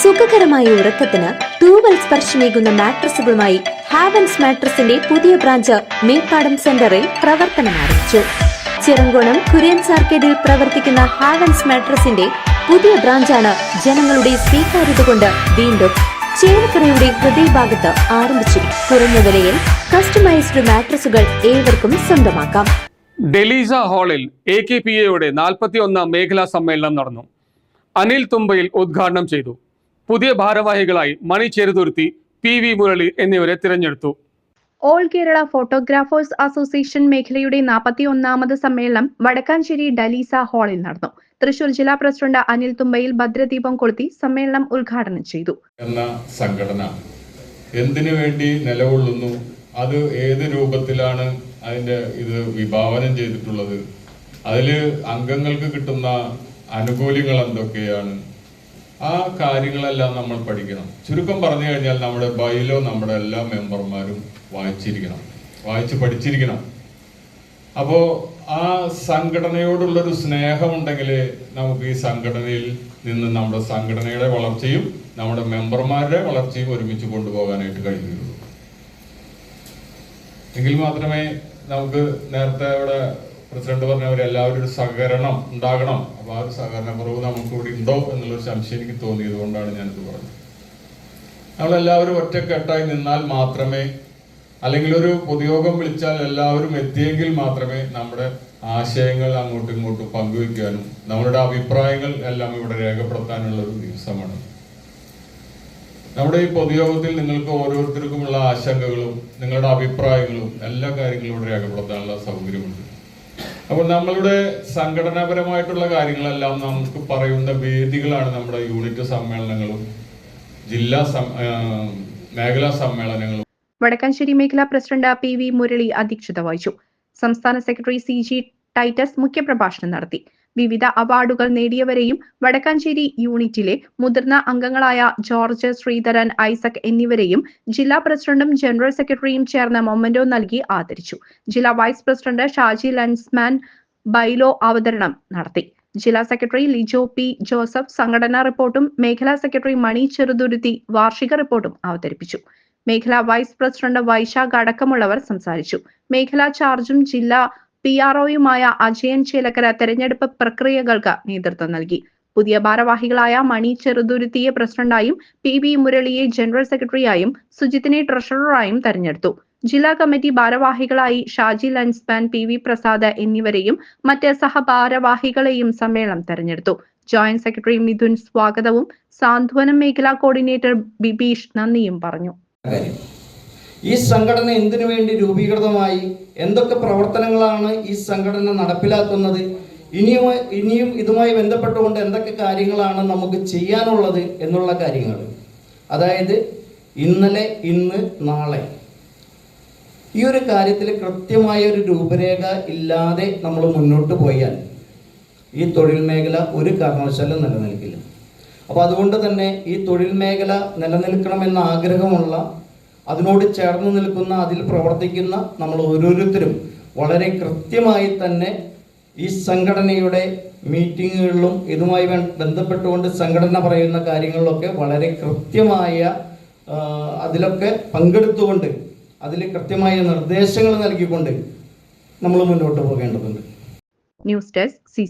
സുഖകരമായ ഉറക്കത്തിന് തൂവൽ സ്പർശമേകുന്ന മാട്രസുകളുമായി ഹാവൻസ് മാട്രസിന്റെ പുതിയ ബ്രാഞ്ച് മേപ്പാടം സെന്ററിൽ പ്രവർത്തനം ആരംഭിച്ചു. ചിറങ്കോണം കുര്യൻ സാർക്കേഡിൽ പ്രവർത്തിക്കുന്ന ഹാവൻസ് മാട്രസിന്റെ പുതിയ ബ്രാഞ്ചാണ് ജനങ്ങളുടെ സ്വീകാര്യത കൊണ്ട് വീണ്ടും ചേലക്കരയുടെ ഹൃദയഭാഗത്ത് ആരംഭിച്ചു. കുറഞ്ഞ വിലയിൽ കസ്റ്റമൈസ്ഡ് മാട്രസുകൾ ഏവർക്കും സ്വന്തമാക്കാം. ഡെലീസ ഹാളിൽ എ കെ പി എയുടെ നാൽപ്പത്തി ഒന്നാം മേഖലാ സമ്മേളനം നടന്നു. അനിൽ തുമ്പയിൽ ഉദ്ഘാടനം ചെയ്തു. പുതിയ ഭാരവാഹികളായി മണി ചെറുതുരുത്തി പി വി മുരളി എന്നിവരെ തിരഞ്ഞെടുത്തു. ഓൾ കേരള ഫോട്ടോഗ്രാഫേഴ്സ് അസോസിയേഷൻ മേഖലയുടെ നാൽപ്പത്തി ഒന്നാമത് സമ്മേളനം വടക്കാഞ്ചേരി ഡലീസ ഹാളിൽ നടന്നു. തൃശൂർ ജില്ലാ പ്രസിഡന്റ് അനിൽ തുമ്പയിൽ ഭദ്രദീപം കൊളുത്തി സമ്മേളനം ഉദ്ഘാടനം ചെയ്തു. എന്ന സംഘടന എന്തിനു വേണ്ടി നിലകൊള്ളുന്നു? അത് ഏത് രൂപത്തിലാണ് അതിന്റെ ഇത് വിഭാവനം ചെയ്തിട്ടുള്ളത്? അതിൽ അംഗങ്ങൾക്ക് കിട്ടുന്ന അനുകൂല്യങ്ങൾ എന്തൊക്കെയാണ്? ആ കാര്യങ്ങളെല്ലാം നമ്മൾ പഠിക്കണം. ചുരുക്കം പറഞ്ഞു കഴിഞ്ഞാൽ നമ്മുടെ ബൈലോ നമ്മുടെ എല്ലാ മെമ്പർമാരും വായിച്ചിരിക്കണം. വായിച്ച് പഠിച്ചിരിക്കണം. അപ്പോൾ ആ സംഘടനയോടുള്ളൊരു സ്നേഹമുണ്ടെങ്കിൽ നമുക്ക് ഈ സംഘടനയിൽ നിന്ന് നമ്മുടെ സംഘടനയുടെ വളർച്ചയും നമ്മുടെ മെമ്പർമാരുടെ വളർച്ചയും ഒരുമിച്ച് കൊണ്ടുപോകാനായിട്ട് കഴിയുകയുള്ളൂ. എങ്കിൽ മാത്രമേ നമുക്ക് നേരത്തെ ഇവിടെ പ്രസിഡന്റ് പറഞ്ഞവർ എല്ലാവരും ഒരു സഹകരണം ഉണ്ടാകണം. അപ്പോൾ ആ ഒരു സഹകരണ കുറവ് നമുക്ക് ഇവിടെ ഉണ്ടോ എന്നുള്ളൊരു സംശയം എനിക്ക് തോന്നിയത് കൊണ്ടാണ് ഞാനിത് പറഞ്ഞത്. നമ്മളെല്ലാവരും ഒറ്റക്കെട്ടായി നിന്നാൽ മാത്രമേ അല്ലെങ്കിൽ ഒരു പൊതുയോഗം വിളിച്ചാൽ എല്ലാവരും എത്തിയെങ്കിൽ മാത്രമേ നമ്മുടെ ആശയങ്ങൾ അങ്ങോട്ടും ഇങ്ങോട്ടും പങ്കുവെക്കാനും നമ്മളുടെ അഭിപ്രായങ്ങൾ എല്ലാം ഇവിടെ രേഖപ്പെടുത്താനുള്ള ഒരു ദിവസമാണ്. നമ്മുടെ ഈ പൊതുയോഗത്തിൽ നിങ്ങൾക്ക് ഓരോരുത്തർക്കുമുള്ള ആശങ്കകളും നിങ്ങളുടെ അഭിപ്രായങ്ങളും എല്ലാ കാര്യങ്ങളും ഇവിടെ രേഖപ്പെടുത്താനുള്ള സൗകര്യമുണ്ട്. അപ്പോൾ നമ്മളുടെ സംഘടനാപരമായിട്ടുള്ള കാര്യങ്ങളെല്ലാം നമുക്ക് പറയുന്ന വേദികളാണ് നമ്മുടെ യൂണിറ്റ് സമ്മേളനങ്ങളും ജില്ലാ മേഖലാ സമ്മേളനങ്ങളും. വടക്കാഞ്ചേരി മേഖലാ പ്രസിഡന്റ് പി വി മുരളി അധ്യക്ഷത വഹിച്ചു. സംസ്ഥാന സെക്രട്ടറി സി ജി ടൈറ്റസ് മുഖ്യപ്രഭാഷണം നടത്തി. വിവിധ അവാർഡുകൾ നേടിയവരെയും വടക്കാഞ്ചേരി യൂണിറ്റിലെ മുതിർന്ന അംഗങ്ങളായ ജോർജ് ശ്രീധരൻ ഐസക് എന്നിവരെയും ജില്ലാ പ്രസിഡന്റും ജനറൽ സെക്രട്ടറിയും ചേർന്ന മൊമന്റോ നൽകി ആദരിച്ചു. ജില്ലാ വൈസ് പ്രസിഡന്റ് ഷാജി ലൻസ്മാൻ ബൈലോ അവതരണം നടത്തി. ജില്ലാ സെക്രട്ടറി ലിജോ പി ജോസഫ് സംഘടനാ റിപ്പോർട്ടും മേഖലാ സെക്രട്ടറി മണി ചെറുതുരുത്തി വാർഷിക റിപ്പോർട്ടും അവതരിപ്പിച്ചു. മേഖലാ വൈസ് പ്രസിഡന്റ് വൈശാഖ് അടക്കമുള്ളവർ സംസാരിച്ചു. മേഖലാ ചാർജും ജില്ലാ പി ആർ ഒയുമായ അജയൻ ചേലക്കര തെരഞ്ഞെടുപ്പ് പ്രക്രിയകൾക്ക് നേതൃത്വം നൽകി. പുതിയ ഭാരവാഹികളായ മണി ചെറുതുരുത്തിയെ പ്രസിഡന്റായും പി വി മുരളിയെ ജനറൽ സെക്രട്ടറിയായും സുജിത്തിനെ ട്രഷററായും തെരഞ്ഞെടുത്തു. ജില്ലാ കമ്മിറ്റി ഭാരവാഹികളായി ഷാജി ലൻസ്പാൻ പി വി പ്രസാദ് എന്നിവരെയും മറ്റ് സഹഭാരവാഹികളെയും സമ്മേളനം തെരഞ്ഞെടുത്തു. ജോയിന്റ് സെക്രട്ടറി മിഥുൻ സ്വാഗതവും സാന്ത്വനം മേഖലാ കോർഡിനേറ്റർ ബിബീഷ് നന്ദിയും പറഞ്ഞു. ഈ സംഘടന എന്തിനു വേണ്ടി രൂപീകൃതമായി? എന്തൊക്കെ പ്രവർത്തനങ്ങളാണ് ഈ സംഘടന നടപ്പിലാക്കുന്നത്? ഇനിയും ഇനിയും ഇതുമായി ബന്ധപ്പെട്ടുകൊണ്ട് എന്തൊക്കെ കാര്യങ്ങളാണ് നമുക്ക് ചെയ്യാനുള്ളത് എന്നുള്ള കാര്യങ്ങൾ. അതായത് ഇന്നലെ ഇന്ന് നാളെ. ഈ ഒരു കാര്യത്തിൽ കൃത്യമായ ഒരു രൂപരേഖ ഇല്ലാതെ നമ്മൾ മുന്നോട്ട് പോയാൽ ഈ തൊഴിൽ മേഖല ഒരു കാരണവശാലും നിലനിൽക്കില്ല. അപ്പോൾ അതുകൊണ്ട് തന്നെ ഈ തൊഴിൽ മേഖല നിലനിൽക്കണമെന്ന ആഗ്രഹമുള്ള അതിനോട് ചേർന്ന് നിൽക്കുന്ന അതിൽ പ്രവർത്തിക്കുന്ന നമ്മൾ ഓരോരുത്തരും വളരെ കൃത്യമായി തന്നെ ഈ സംഘടനയുടെ മീറ്റിങ്ങുകളിലും ഇതുമായി ബന്ധപ്പെട്ടുകൊണ്ട് സംഘടന പറയുന്ന കാര്യങ്ങളിലൊക്കെ വളരെ കൃത്യമായ അതിലൊക്കെ പങ്കെടുത്തുകൊണ്ട് അതിൽ കൃത്യമായ നിർദ്ദേശങ്ങൾ നൽകിക്കൊണ്ട് നമ്മൾ മുന്നോട്ട് പോകേണ്ടതുണ്ട്. News desk C